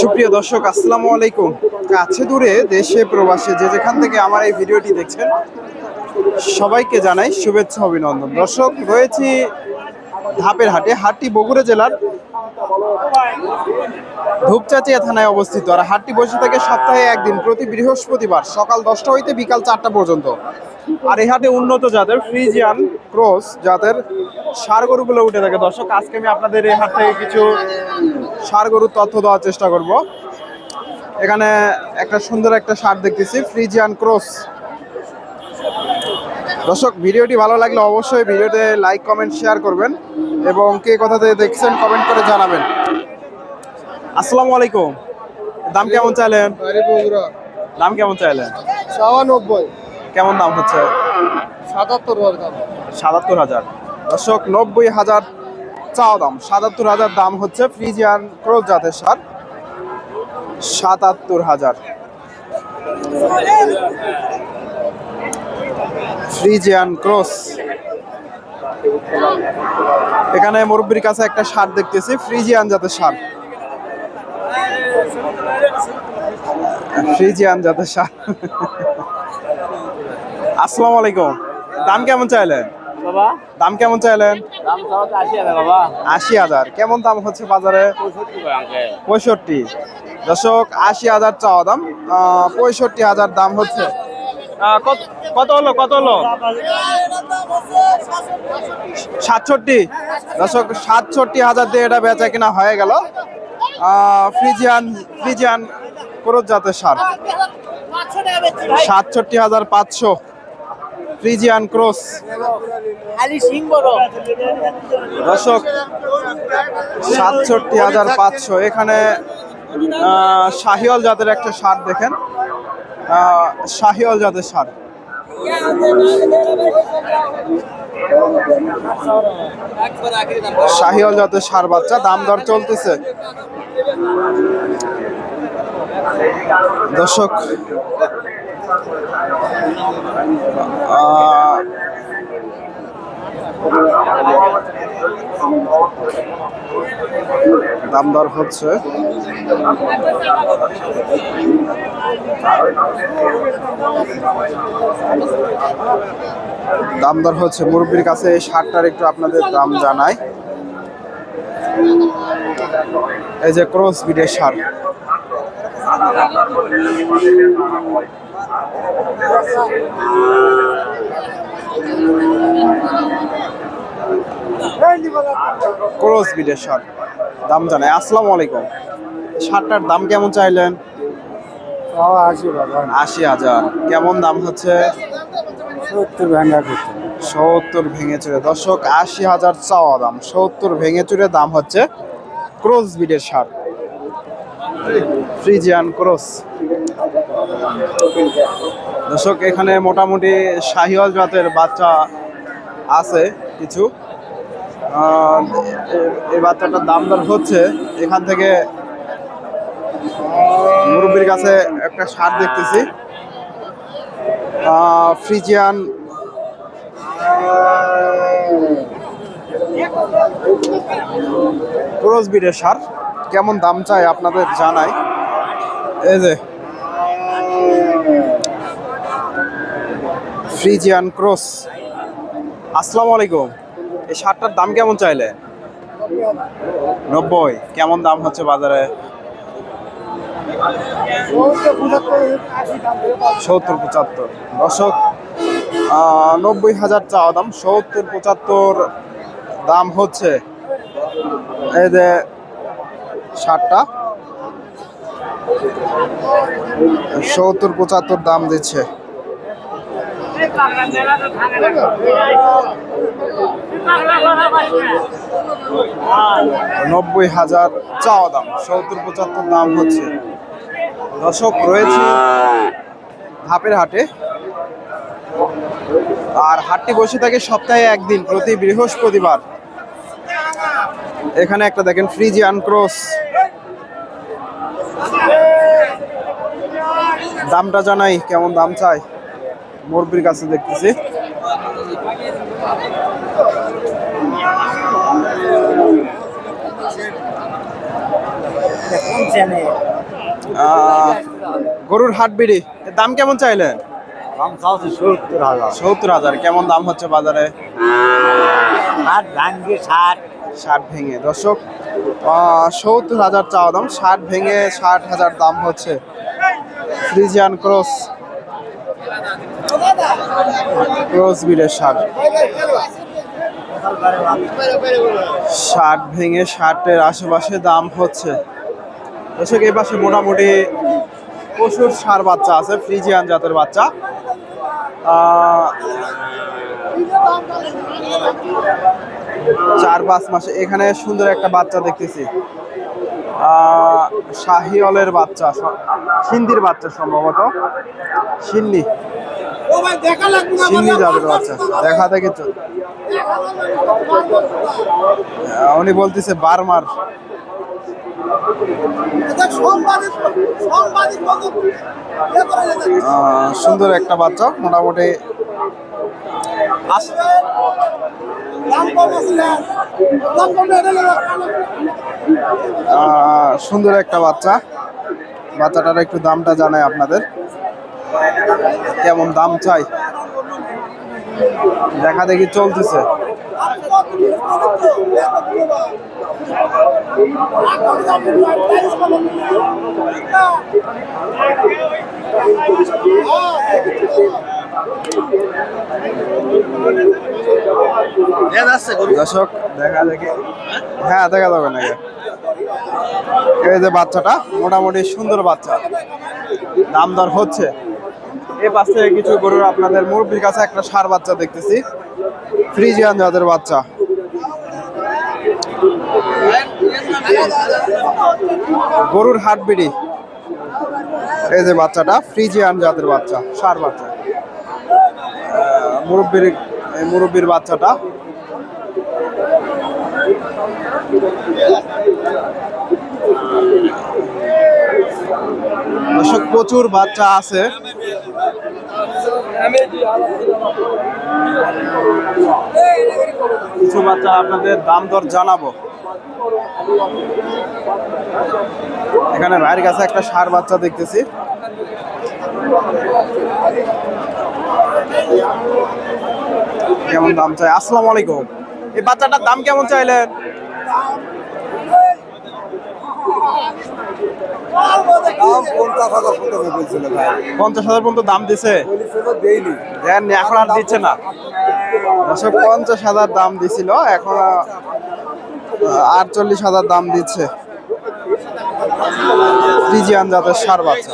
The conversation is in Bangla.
সুপ্রিয় দর্শক, আসসালামু আলাইকুম। কাছে দূরে দেশে প্রবাসে যে যেখান থেকে আমার এই ভিডিওটি দেখছেন, সবাইকে জানাই শুভেচ্ছা, অভিনন্দন। দর্শক, রয়েছি ধাপের হাটে, হাটটি বগুড়া জেলার ধূপচাচিয়া থানায় অবস্থিত আর হাটটি বসে থাকে সপ্তাহে একদিন প্রতি বৃহস্পতিবার সকাল দশটা হইতে বিকাল চারটা পর্যন্ত। আর এই হাটে উন্নত জাতের ফ্রিজিয়ান ক্রস জাতের সার গরুগুলো উঠে থাকে। দর্শক, আজকে আমি আপনাদের এই হাট থেকে কিছু সার গরুর তথ্য দেওয়ার চেষ্টা করব। এখানে একটা সুন্দর একটা সার দেখতেছি, ফ্রিজিয়ান ক্রস। দর্শক, ভিডিওটি ভালো লাগলে অবশ্যই ভিডিওতে লাইক, কমেন্ট, শেয়ার করবেন এবং কে কোথা দেখছেন কমেন্ট করে জানাবেন। আসসালামু আলাইকুম। দাম কেমন চাইলেন? দাম কেমন চাইলেন? নব্বই কেমন দাম হচ্ছে? সাতাত্তর দাম। সাতাত্তর হাজার। দর্শক নব্বই হাজার চাওয়া দাম। সাতাত্তর হাজার দাম হচ্ছে ফ্রিজিয়ান ক্রোজ জাতের সার। সাতাত্তর হাজার। ফ্রিজিয়ান ক্রস এখানে মুরব্বির কাছে একটা সার দেখতেছি ফ্রিজিয়ান জাতের সার। ফ্রিজিয়ান জাতের সার আসসালামু আলাইকুম। দাম কেমন চাইলেন? বাবা। দাম কেমন চাইলেন? দাম আশি হাজার বাবা। আশি হাজার। কেমন দাম হচ্ছে বাজারে? পঁয়ষট্টি দর্শক আশি হাজার চাওয়া দাম। পঁয়ষট্টি হাজার দাম হচ্ছে। কত কত হলো কত হলো? সাতষট্টি। দর্শক সাতষট্টি হাজার দিয়ে এটা বেচা কিনা হয়ে গেল। ফ্রিজিয়ান ফ্রিজিয়ান ক্রোজ জাতের সার। সাতষট্টি হাজার পাঁচশো। Friesian cross. দর্শক সাতষট্টি হাজার পাঁচশো। এখানে আহ, শাহিওয়াল জাতের একটা সার দেখেন। আহ, শাহিওয়াল জাতের সার। শাহিওয়াল জাতের সার বাচ্চা দাম দর চলতেছে। দর্শক দাম দর হচ্ছে। দাম দর হচ্ছে। মুরব্বীর কাছে এই শার্টটার একটু আপনাদের দাম জানাই। এই যে ক্রস বিডের সার ক্রস বিডের সার দাম জানাই। আসসালামু আলাইকুম। শার্টটার দাম কেমন চাইলেন? আশি হাজার। কেমন দাম হচ্ছে? সত্তর সত্তর ভেঙে চুরে। দর্শক আশি হাজার চাওয়া দাম। সত্তর ভেঙে চুরে দাম হচ্ছে ক্রস বিডের সার ফ্রিজিয়ান ক্রস। দর্শক, এখানে মোটামুটি শাহিওয়াল জাতের বাচ্চা আছে কিছু। এই বাচ্চাটার দাম দর হচ্ছে এখান থেকে মুরব্বীর কাছে একটা সার দেখতেছি। ফ্রিজিয়ান ক্রস বিডের সার কেমন দাম চাই আপনাদের জানাই। এই যে। Friesian cross. আসসালামু আলাইকুম। এই শার্টটার দাম কেমন চাইলে? নব্বই। কেমন দাম হচ্ছে বাজারে? সত্তর, পঁচাত্তর। দশক নব্বই হাজার চাওয়া দাম, সত্তর, পঁচাত্তর দাম হচ্ছে। এই যে শার্টটা সত্তর, পঁচাত্তর দাম দিচ্ছে। নব্বই হাজার চাওয়া দাম, সত্তর, পঁচাত্তর দাম হচ্ছে। দর্শক রয়েছে ধাপের হাটে। আর হাটটি বসে থাকে সপ্তাহে একদিন, প্রতি বৃহস্পতিবার। এখানে একটা দেখেন, ফ্রিজিয়ান ক্রস। দামটা জানাই কেমন দাম চাই? মুরব্বির কাছে দেখতেছি। গরুর হাট বিড়ি দাম কেমন চাইলেন? দাম চাচ্ছে সত্তর হাজার। সত্তর হাজার কেমন দাম হচ্ছে বাজারে? ষাট ভাঙ্গে ষাট। ষাট ভেঙে। দর্শক সত্তর হাজার চাওয়া দাম ষাট ভেঙে ষাট হাজার দাম হচ্ছে ফ্রিজিয়ান ক্রস। ক্রস বিলের ষাট। ষাট ভেঙে ষাটের আশেপাশে দাম হচ্ছে। দর্শক এই পাশে মোটামুটি প্রচুর সার বাচ্চা আছে ফ্রিজিয়ান জাতের বাচ্চা। আহ, চার পাঁচ মাসে। এখানে সুন্দর একটা বাচ্চা দেখতেছি। শাহিওলের বাচ্চা, স- সিন্ধির বাচ্চা সম্ভবত। সিন্নি। সিন্নি জাতের বাচ্চা। দেখা, দেখে তো। উনি বলতেছে বারমার। সুন্দর একটা বাচ্চা, মোটামুটি। আস- সুন্দর একটা বাচ্চা। বাচ্চাটার একটু দামটা জানাই আপনাদের। কেমন দাম চাই? দেখা দেখি চলতেছে। দর্শক, দেখা দেখি। হ্যাঁ দেখা যাবে নাকি? এই যে বাচ্চাটা, মোটামুটি সুন্দর বাচ্চা। দাম দর হচ্ছে। এই পাশ কিছু গরুর আপনাদের মুরব্বীর কাছে একটা সার বাচ্চা দেখতেছি। ফ্রিজিয়ান জাতের বাচ্চা। গরুর হাট বিড়ি এই যে বাচ্চাটা, ফ্রিজিয়ান জাতের বাচ্চা, সার বাচ্চা। মুরব্বির মুরব্বির বাচ্চাটা। দর্শক, প্রচুর বাচ্চা আছে। কিছু বাচ্চা আপনাদের দাম দর জানাব। এখানে ভাইয়ের কাছে একটা সার বাচ্চা দেখতেছি। কেমন দাম চাই? আসসালামু আলাইকুম। এই বাচ্চাটার দাম কেমন চাইলেন? পঞ্চাশ হাজার পর্যন্ত দাম দিছে? এখন আর দিচ্ছে না। পঞ্চাশ হাজার দাম দিছিল এখন আটচল্লিশ হাজার দাম দিচ্ছে। ফ্রিজিয়ান জাতের সার বাচ্চা।